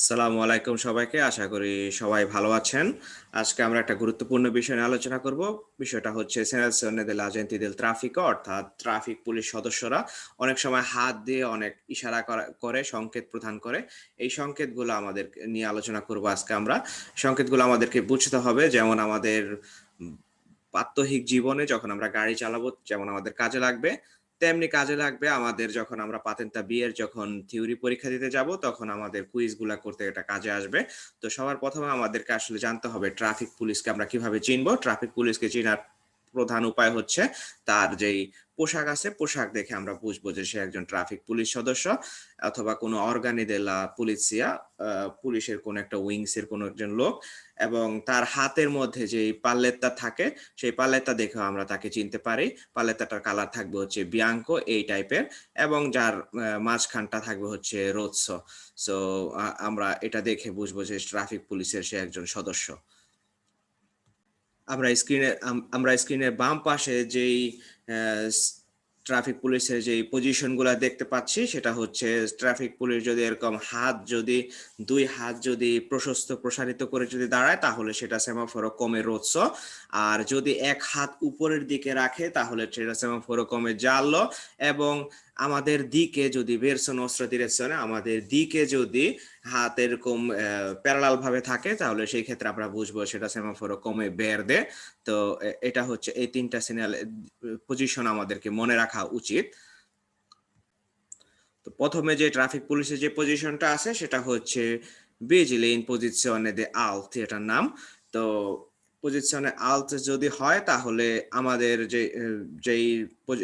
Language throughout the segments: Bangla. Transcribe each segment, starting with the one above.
আসসালামু আলাইকুম সবাইকে। আশা করি সবাই ভালো আছেন। আজকে আমরা একটা গুরুত্বপূর্ণ বিষয় নিয়ে আলোচনা করব। বিষয়টা হচ্ছে del agenti del traffico অর্থাৎ ট্রাফিক পুলিশ সদস্যরা অনেক সময় হাত দিয়ে অনেক ইশারা করে সংকেত প্রদান করে। এই সংকেতগুলো আমাদের নিয়ে আলোচনা করব আজকে আমরা। সংকেতগুলো আমাদেরকে বুঝতে হবে, যেমন আমাদের প্রাত্যহিক জীবনে যখন আমরা গাড়ি চালাবো, যেমন আমাদের কাজে লাগবে তেমনি কাজে লাগবে। আমাদের যখন আমরা পাতেন্তা বিয়ের যখন থিওরি পরীক্ষা দিতে যাব, তখন আমাদের কুইজগুলা করতে এটা কাজে আসবে। তো সবার প্রথমে আমাদেরকে আসলে জানতে হবে ট্রাফিক পুলিশকে আমরা কীভাবে চিনবো? ট্রাফিক পুলিশকে চেনার প্রধান উপায় হচ্ছে তার যেই পোশাক আছে, পোশাক দেখে আমরা বুঝব যে সে একজন ট্রাফিক পুলিশ সদস্য অথবা কোনো অর্গানি দেলা পুলিশিয়া পুলিশের কোন একটা উইংস এর কোনো একজন লোক এবং তার হাতের মধ্যে যে পাল্লেত্তা থাকে, সেই পাল্লেত্তা দেখেও আমরা তাকে চিনতে পারি। পাল্লেত্তাটার কালার থাকবে হচ্ছে বিয়াঙ্কো এই টাইপের এবং যার মাঝখানটা থাকবে হচ্ছে রোৎস সো আমরা এটা দেখে বুঝব যে ট্রাফিক পুলিশের সে একজন সদস্য। আমরা স্ক্রিনে আমরা স্ক্রিনের বাম পাশে যেই ট্রাফিক পুলিশের যে পজিশনগুলা দেখতে পাচ্ছি, সেটা হচ্ছে ট্রাফিক পুলিশ যদি এরকম হাত যদি, দুই হাত যদি প্রশস্ত, প্রসারিত করে যদি দাঁড়ায়, তাহলে সেটা সেমাফোরো কমে রোৎস আর যদি এক হাত উপরের দিকে রাখে, তাহলে সেটা সেমাফোরো কমে জানলো এবং আমাদের দিকে যদি বেরসন অস্ত্র ডিরেকশনে আমাদের দিকে যদি হাত এরকম প্যারালাল ভাবে থাকে, তাহলে সেই ক্ষেত্রে আমরা বুঝব সেটা সেমাফোরো কমে বের দে। তো এটা হচ্ছে এই তিনটা সিগন্যাল পজিশন আমাদেরকে মনে রাখা উচিত। তো প্রথমে যে ট্রাফিক পুলিশের যে পজিশনটা আছে, সেটা হচ্ছে বিজিলে ইন পজিশনে দে আলথ এটার নাম। তো পজিশনে আলতে যদি হয়, তাহলে আমাদের যে, যেই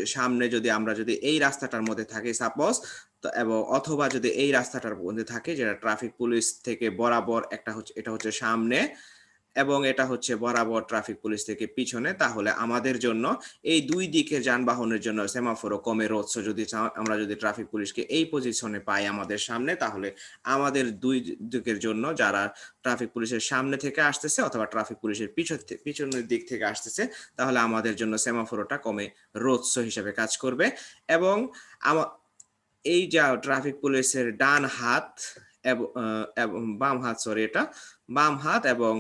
সামনে যদি আমরা যদি এই রাস্তাটার মধ্যে থাকি সাপোজ এবং, অথবা যদি এই রাস্তাটার মধ্যে থাকে, যেটা ট্রাফিক পুলিশ থেকে বরাবর একটা হচ্ছে, এটা হচ্ছে সামনে এবং এটা হচ্ছে বরাবর ট্রাফিক পুলিশ থেকে পিছনে, তাহলে আমাদের জন্য এই দুই দিকে যানবাহনের জন্য সেমাফোরো কমে রোধ। যদি আমরা যদি ট্রাফিক পুলিশকে এই পজিশনে পাই আমাদের সামনে, তাহলে আমাদের দুই দিকের জন্য যারা ট্রাফিক পুলিশের সামনে থেকে আসতেছে অথবা ট্রাফিক পুলিশের পিছন পিছনের দিক থেকে আসতেছে, তাহলে আমাদের জন্য সেমাফোরোটা কমে রোধস হিসেবে কাজ করবে। এবং এই যা ট্রাফিক পুলিশের ডান হাত বাম হাত সরি এটা বাম হাত এবং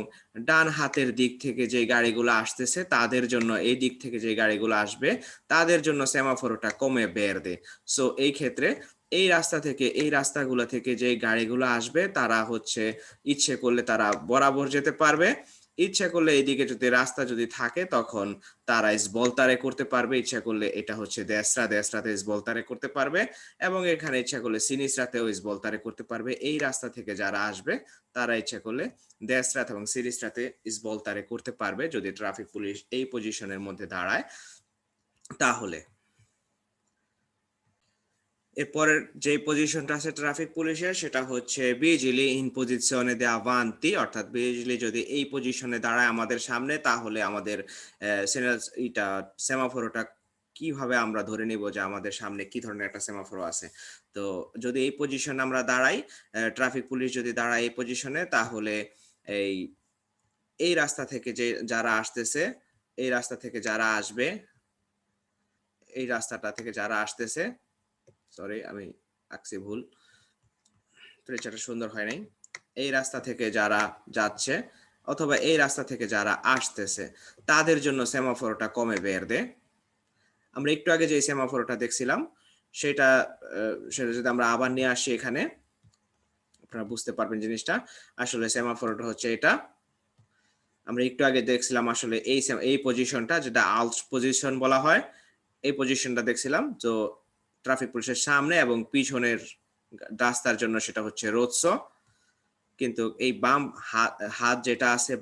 ডান হাতের দিক থেকে যে গাড়িগুলো আসতেছে, তাদের জন্য এই দিক থেকে যে গাড়িগুলো আসবে, তাদের জন্য সেমাফোরটা কমে বের দেয় সো এই ক্ষেত্রে এই রাস্তা থেকে, এই রাস্তাগুলো থেকে যে গাড়িগুলো আসবে, তারা হচ্ছে ইচ্ছে করলে তারা বরাবর যেতে পারবে। ইচ্ছা করলে এদিকে যদি রাস্তা যদি থাকে, তখন তারা ইসবলতারে করতে পারবে। ইচ্ছা করলে এটা হচ্ছে দেশরা দেশরাতে ইসবলতারে করতে পারবে এবং এখানে ইচ্ছা করলে সিনিসরাতেও ইসবলতারে করতে পারবে। এই রাস্তা থেকে যারা আসবে, তারা ইচ্ছা করলে দেশরাত এবং সিরিজরাতে ইসবলতারে করতে পারবে। যদি ট্রাফিক পুলিশ এই পজিশনের মধ্যে দাঁড়ায়, তাহলে। এরপরের যে পজিশনটা আছে ট্রাফিক পুলিশের, সেটা হচ্ছে বিজিলি ইন পজিশনে দে আভান্তি অর্থাৎ বিজিলি যদি এই পজিশনে দাঁড়ায় আমাদের সামনে, তাহলে আমাদের এটা সেমাফোরোটা কীভাবে আমরা ধরে নিব যে আমাদের সামনে কি ধরনের একটা সেমাফোরো আছে? তো যদি এই পজিশনে আমরা দাঁড়াই ট্রাফিক পুলিশ যদি দাঁড়ায় এই পজিশনে তাহলে এই এই রাস্তা থেকে যে যারা আসতেছে, এই রাস্তা থেকে যারা আসবে, এই রাস্তাটা থেকে যারা আসতেছে সরি আমি আঁকছি ভুল। ফ্রেচারটা সুন্দর হয় নাই। এই রাস্তা থেকে যারা যাচ্ছে অথবা এই রাস্তা থেকে যারা আসতেছে, তাদের জন্য সেমাফোরটা কমে বের দে। আমরা একটু আগে যে সেমাফোরটা দেখছিলাম, সেটা সেটা যদি আমরা আবার নিয়ে আসি এখানে, আপনারা বুঝতে পারবেন জিনিসটা। আসলে সেমাফোরটা হচ্ছে এটা। আমরা একটু আগে দেখছিলাম আসলে এই এই পজিশনটা যেটা আলস পজিশন বলা হয়, এই পজিশনটা দেখছিলাম। তো ট্রাফিক পুলিশের সামনে এবং পিছনের রাস্তার জন্য সেটা হচ্ছে রোৎস কিন্তু এই বাম হাত যেটা আছে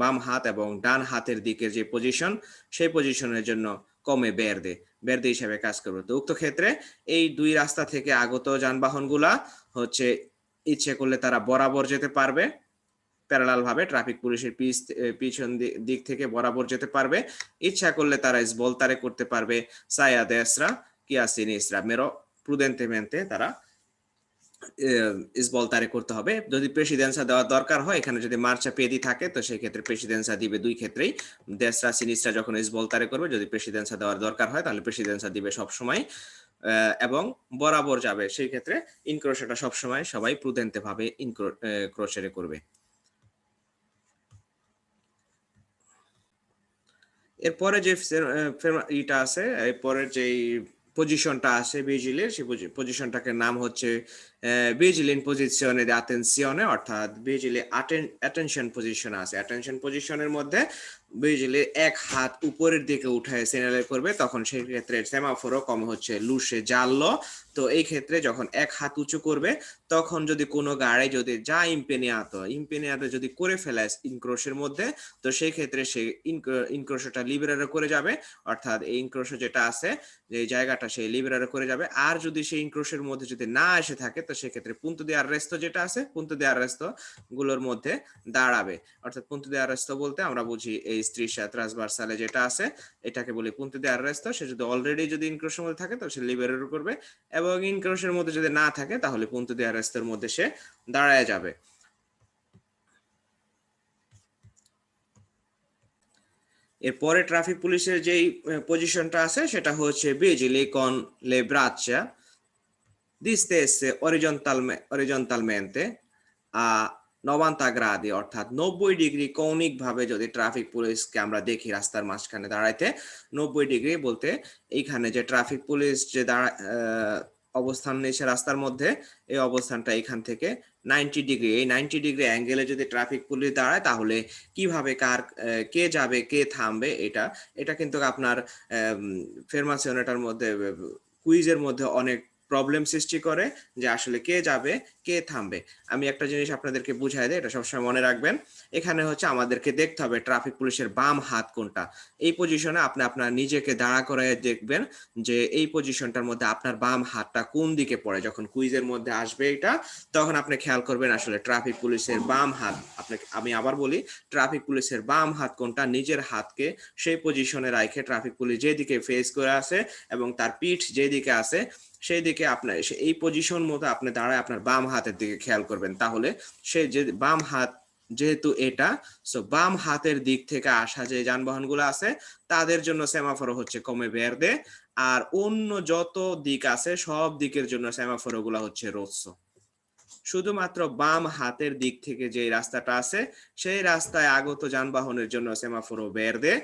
বাম হাত এবং ডান হাতের দিকে যে পজিশন সেই পজিশনের জন্য কমে বের দে বের দে হিসাবে কাজ করবে। তো উক্ত ক্ষেত্রে এই দুই রাস্তা থেকে আগত যানবাহনগুলা হচ্ছে ইচ্ছে করলে তারা বরাবর যেতে পারবে। প্যারালাল ভাবে ট্রাফিক পুলিশের পিছ, পিছন দিক থেকে বরাবর যেতে পারবে। ইচ্ছা করলে তারা ইসবলতারে করতে পারবে। সায়া দেসরা কিয়া সিনিসরা মেরো প্রুদেন্টেমেন্টে তারা ইসবলতারে করতে হবে। যদি প্রেসিডেন্সা দেওয়ার দরকার হয়, এখানে যদি মার্চা পেদি থাকে, তো সেই ক্ষেত্রে প্রেসিডেন্সা দিবে দুই ক্ষেত্রেই। দেশরা সিনিসরা যখন ইসবলতারে করবে, যদি প্রেসিডেন্সা দেওয়ার দরকার হয়, তাহলে প্রেসিডেন্সা দিবে সব সময় এবং বরাবর যাবে, সেই ক্ষেত্রে ইনক্রোশটা সবসময় সবাই প্রুদেন্টে ভাবে ইনক্রোশে করবে। এরপরে যে ইটা আছে এরপরে যে পজিশনটা আছে বিজিলের সেই পজিশনটাকে নাম হচ্ছে ভিজিলিন পজিশনে অ্যাটেনশনে অর্থাৎ ভিজিলে অ্যাটেনশন পজিশন আছে। অ্যাটেনশন পজিশনের মধ্যে বিজলি এক হাত উপরের দিকে উঠায় সিগন্যাল করবে, তখন সেই ক্ষেত্রে সেমাফোরও কম হচ্ছে লুসে জানলো তো এই ক্ষেত্রে যখন এক হাত উঁচু করবে, তখন যদি কোনো গাড়ি যদি যা ইম্পেনিয়াত ইম্পেনিয়াত যদি করে ফেলে ইনক্রোশের মধ্যে, তো সেই ক্ষেত্রে সে ইনক্রোশটা লিবারে করে যাবে। অর্থাৎ এই ইনক্রোশ যেটা আছে, যে জায়গাটা সেই লিবারে করে যাবে। আর যদি সেই ইনক্রোশের মধ্যে যদি না এসে থাকে, তো সেক্ষেত্রে পুন্তু দেওয়ার রেস্ত যেটা আছে পুন্তু দেওয়ার রেস্তগুলোর মধ্যে দাঁড়াবে। অর্থাৎ পুন্তু দেওয়ার রেস্ত বলতে আমরা বুঝি এই স্ত্রী স্ত্রীশা ট্রান্সভার্সালে যেটা আছে, এটাকে বলি পুন্তু দেওয়ার রেস্ত। সে যদি অলরেডি যদি ইনক্রোশের মধ্যে থাকে তো সে লিবারের করবে এবং ইনক্রোশের মধ্যে যদি না থাকে, তাহলে পুন্তু দেওয়ার রেস্তের মধ্যে সে দাঁড়ায় যাবে। এরপরে ট্রাফিক পুলিশের যেই পজিশনটা আছে, সেটা হচ্ছে বিজিলি কন লে ব্রাচ্চা distesse orizzontalme, orizzontalmente a 90 গ্রাদি অর্থাৎ নব্বই ডিগ্রি কৌণিকভাবে যদি ট্রাফিক পুলিশকে আমরা দেখি রাস্তার মাঝখানে দাঁড়াইতে নব্বই ডিগ্রি বলতে এইখানে যে ট্রাফিক পুলিশ যে দাঁড়া অবস্থান নিয়েছে রাস্তার মধ্যে এই অবস্থানটা এখান থেকে নাইনটি ডিগ্রি এই নাইনটি ডিগ্রি অ্যাঙ্গেলে যদি ট্রাফিক পুলিশ দাঁড়ায় তাহলে কীভাবে কার কে যাবে কে থামবে এটা এটা কিন্তু আপনার ফেরমাসিওনেটার মধ্যে কুইজের মধ্যে অনেক প্রবলেম সৃষ্টি করে যে আসলে কে যাবে, কে থামবে। আমি একটা জিনিস আপনাদেরকে বুঝাই দেয় এটা সবসময় মনে রাখবেন। এখানে হচ্ছে আমাদেরকে দেখতে হবে ট্রাফিক পুলিশের বাম হাত কোনটা। এই পজিশনে আপনি আপনার নিজেকে দাঁড়া করে দেখবেন যে এই পজিশনটার মধ্যে আপনার বাম হাতটা কোন দিকে পড়ে। যখন কুইজের মধ্যে আসবে এটা, তখন আপনি খেয়াল করবেন আসলে ট্রাফিক পুলিশের বাম হাত, আপনাকে, আমি আবার বলি, ট্রাফিক পুলিশের বাম হাত কোনটা, নিজের হাতকে সেই পজিশনে রাখে ট্রাফিক পুলিশ যেদিকে ফেস করে আছে এবং তার পিঠ যেদিকে আছে সেই দিকে আপনার এসে এই পজিশন মতো আপনি দাঁড়ায় আপনার বাম হাতের দিকে খেয়াল করবেন। তাহলে সে যে, বাম হাত যেহেতু এটা সো বাম হাতের দিক থেকে আসা যে যানবাহনগুলো আছে, তাদের জন্য সেমাফোর হচ্ছে কমে বের দে আর অন্য যত দিক আছে, সব দিকের জন্য সেমাফোরগুলা হচ্ছে রোৎস শুধুমাত্র বাম হাতের দিক থেকে যে রাস্তাটা আছে, সেই রাস্তায় আগত যানবাহনের জন্য সেমাফোরও দে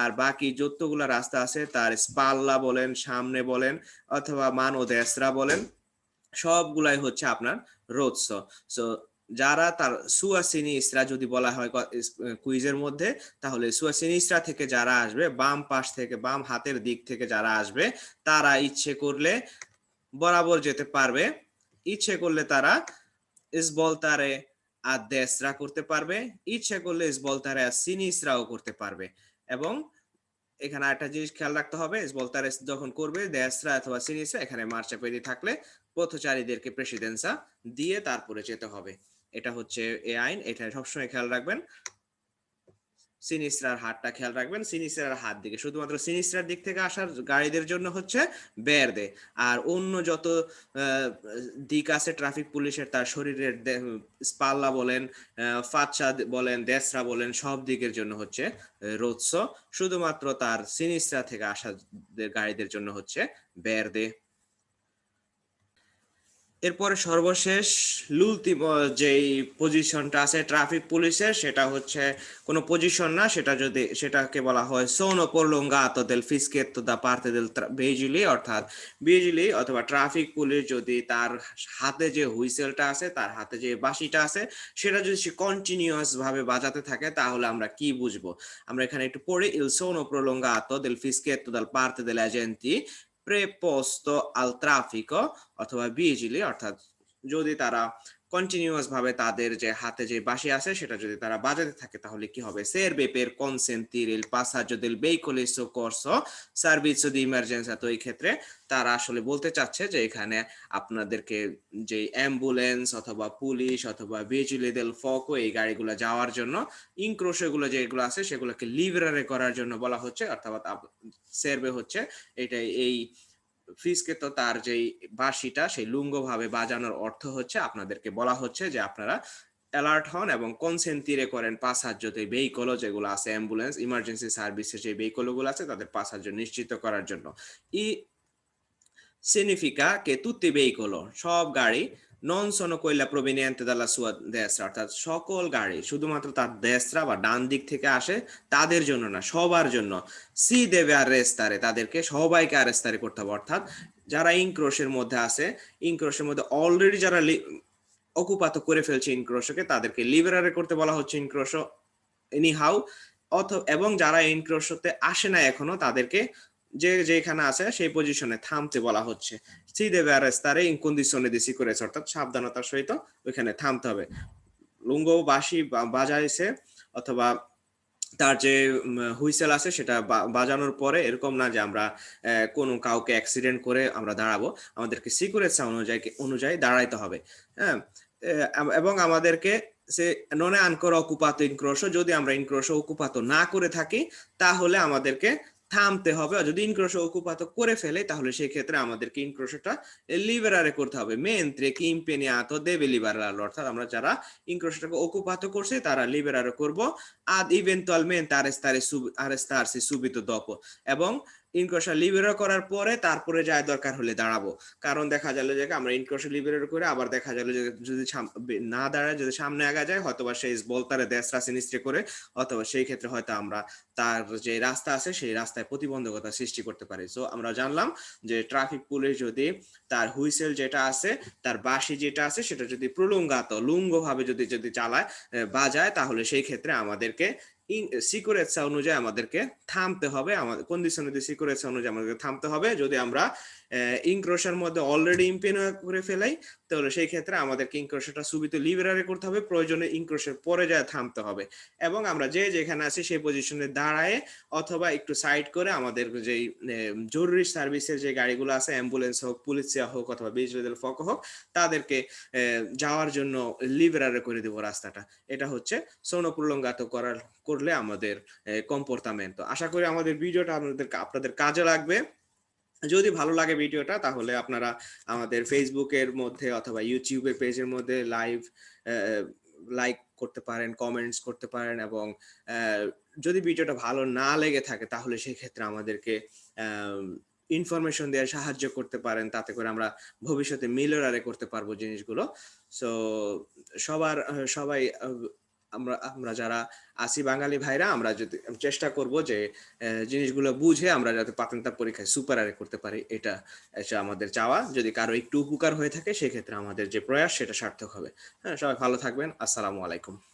আর বাকি যতগুলো রাস্তা আছে, তার স্পাল্লা বলেন, সামনে বলেন, অথবা মান ও দেশরা বলেন, সবগুলাই হচ্ছে আপনার রোদস। সো যারা তার সুয়াসিনিস্টরা যদি বলা হয় কুইজের মধ্যে, তাহলে সুয়াসিনিস্টরা থেকে যারা আসবে, বাম পাশ থেকে, বাম হাতের দিক থেকে যারা আসবে, তারা ইচ্ছে করলে বরাবর যেতে পারবে। ইচ্ছে করলে তারা ইসবলতারে আর দেশরা করতে পারবে। ইচ্ছে করলে ইসবলতারে আর সিনিসরাও করতে পারবে। এবং এখানে একটা জিনিস খেয়াল রাখতে হবে বলতারেস যখন করবে দেশরা অথবা সিনিসরা এখানে মার্চা পেরি থাকলে পথচারীদেরকে প্রেসিডেন্সা দিয়ে তারপরে যেতে হবে। এটা হচ্ছে এ আইন, এটা সবসময় খেয়াল রাখবেন। সিনিস্ট্রার হাতটা খেয়াল রাখবেন, সিনিস্ট্রার হাত দিকে। শুধুমাত্র সিনিস্ট্রার দিক থেকে আসার গাড়িদের জন্য হচ্ছে দে আর অন্য যত দিক আছে, ট্রাফিক পুলিশের, তার শরীরের স্পাল্লা বলেন ফাচ্চা বলেন, দেশরা বলেন, সব দিকের জন্য হচ্ছে রোৎস। শুধুমাত্র তার সিনিস্ট্রা থেকে আসা গাড়িদের জন্য হচ্ছে বের দে এরপরে সর্বশেষ লুলতি যেই পজিশনটা আছে ট্রাফিক পুলিশের, সেটা হচ্ছে কোনো পজিশন না, সেটা যদি, সেটাকে বলা হয় সোনো prolungato del fischietto দা parte দেল vigili, অর্থাৎ বিজলি অথবা ট্রাফিক পুলিশ যদি তার হাতে যে হুইসেলটা আছে, তার হাতে যে বাঁশিটা আছে, সেটা যদি সে কন্টিনিউয়াস ভাবে বাজাতে থাকে, তাহলে আমরা কি বুঝব? আমরা এখানে একটু পড়ি, il sono prolungato del fischietto dal parte দেল agenti প্রেপোস্তো আল ট্রাফিকো অথবা বিজিলি অর্থাৎ যদি তারা কন্টিনিউয়াস ভাবে তাদের যে হাতে যে বাসি আছে, সেটা যদি তারা বাজাতে থাকে, তাহলে কি হবে? Per consentire il passaggio del veicolo di soccorso servizio di emergenza তো এই ক্ষেত্রে তারা আসলে বলতে চাচ্ছে যে এখানে আপনাদেরকে যে অ্যাম্বুলেন্স অথবা পুলিশ অথবা ভিজিলি দেল ফকো এই গাড়িগুলো যাওয়ার জন্য ইনক্রোশগুলো যেগুলো আছে, সেগুলোকে লিভারে করার জন্য বলা হচ্ছে, অর্থাৎ সেরবে হচ্ছে এটা এই ফ্রিজকে তো তার যেই বাঁশিটা, সেই লুঙ্গ ভাবে বাজানোর অর্থ হচ্ছে, আপনাদেরকে বলা হচ্ছে যে আপনারা অ্যালার্ট হন এবং কনসেন্টিরে করেন পাসার্য যে ভেহিকলও যেগুলো আছে অ্যাম্বুলেন্স ইমার্জেন্সি সার্ভিসের যে ভেহিকলগুলো আছে, তাদের পাসার্য নিশ্চিত করার জন্য। ই সিনিফিকা কে i veicoli সব গাড়ি নন sono quella proveniente dalla sua destra, অর্থাৎ সকল গাড়ি শুধুমাত্র তার দেশরা বা ডান দিক থেকে আসে, তাদের জন্য না, সবার জন্য। সি দেবে arrestare, তাদেরকে, সবাইকে arrestare করতে হবে। অর্থাৎ যারা ইনক্রোশের মধ্যে আছে, ইনক্রোশের মধ্যে অলরেডি যারা অকুপাত করে ফেলছে ইনক্রোশকে, তাদেরকে লিবারারে করতে বলা হচ্ছে ইনক্রোশ। এনি হাউ অথ, এবং যারা ইনক্রোশতে আসে না এখনও, তাদেরকে যে যেখানে আছে সেই পজিশনে থামতে বলা হচ্ছে। সি দেবে condizione di sicurezza অর্থাৎ সাবধানতার সহিত ওইখানে থামতে হবে। লুঙ্গ বাঁশি বাজাইছে অথবা তার যে হুইসেল আছে সেটা বাজানোর পরে এরকম না যে আমরা কোনো কাউকে অ্যাক্সিডেন্ট করে আমরা দাঁড়াবো। আমাদেরকে সিকিউরেন্সা অনুযায়ী অনুযায়ী দাঁড়াইতে হবে। হ্যাঁ? এবং আমাদেরকে সে ননে আনকর অকুপাত ইনক্রোশ যদি আমরা ইনক্রোশ অকুপাত না করে থাকি, তাহলে আমাদেরকে থামতে হবে। আর যদি ইনক্রোশ অকুপাত করে ফেলে তাহলে সেই ক্ষেত্রে আমাদেরকে ইনক্রোশটা লিবারারে করতে হবে। মেন chi impegnato দেবে liberarlo অর্থাৎ আমরা যারা ইনক্রোশটাকে অকুপাত করছে তারা লিবারারে করব। Ad eventualmente আর sub, arrestarsi সুবিত দপ এবং ইনক্রোশা লিবারেট করার পরে তারপরে যায় দরকার হলে দাঁড়াবো। কারণ দেখা গেল যে আমরা ইনক্রোশা লিবারেট করে আবার দেখা গেল যে যদি না দাঁড়ায়, যদি সামনে আগা যায় হয়তোবা সেই বলতারে দেশ রাশি নিশ্চয় করে, অথবা সেই ক্ষেত্রে হয়তো আমরা তার যে রাস্তা আছে, সেই রাস্তায় প্রতিবন্ধকতা সৃষ্টি করতে পারি। সো আমরা জানলাম যে ট্রাফিক পুলিশ যদি তার হুইসেল যেটা আছে, তার বাঁশি যেটা আছে, সেটা যদি প্রলুঙ্গাত লুঙ্গ ভাবে যদি যদি চালায় বাজায়, তাহলে সেই ক্ষেত্রে আমাদেরকে সিকিউরেন্সা অনুযায়ী আমাদেরকে থামতে হবে আমাদের কন্ডিশনে সিকিউরেন্সা অনুযায়ী আমাদেরকে থামতে হবে। যদি আমরা ইনক্রোশার মধ্যে অলরেডি ইম্পেন করে ফেলাই, তাহলে সেই ক্ষেত্রে আমাদেরকে ইনক্রোশারটা সুবিধা লিবারারে করতে হবে, প্রয়োজনে ইনক্রোশার পরে যায় থামতে হবে। এবং আমরা যে যেখানে আছি সেই পজিশনে দাঁড়ায় অথবা একটু সাইড করে আমাদের যেই জরুরি সার্ভিসের যে গাড়িগুলো আছে অ্যাম্বুলেন্স হোক পুলিশিয়া হোক অথবা বিজলিদের ফক হোক, তাদেরকে যাওয়ার জন্য লিবারারে করে দেবো রাস্তাটা। এটা হচ্ছে সৌনপ্রলঙ্গাত করার, করলে আমাদের কম্পোর্টামেন্ট আশা করি আমাদের ভিডিওটা আপনাদের আপনাদের কাজে লাগবে। যদি ভালো লাগে ভিডিওটা, তাহলে আপনারা আমাদের ফেসবুকের মধ্যে অথবা ইউটিউবের পেজের মধ্যে লাইভ লাইক করতে পারেন কমেন্টস করতে পারেন এবং যদি ভিডিওটা ভালো না লেগে থাকে, তাহলে সেই ক্ষেত্রে আমাদেরকে ইনফরমেশন দেওয়ার সাহায্য করতে পারেন, তাতে করে আমরা ভবিষ্যতে মিলরারে করতে পারব জিনিসগুলো। সো সবার, সবাই আমরা আমরা যারা আসি বাঙালি ভাইরা, আমরা যদি চেষ্টা করব যে জিনিসগুলো বুঝে আমরা যাতে পাতেন্তা পরীক্ষায় সুপার আরে করতে পারি। এটা এটা আমাদের চাওয়া। যদি কারও একটু উপকার হয়ে থাকে, সেক্ষেত্রে আমাদের যে প্রয়াস, সেটা সার্থক হবে। হ্যাঁ সবাই ভালো থাকবেন। আসসালামু আলাইকুম।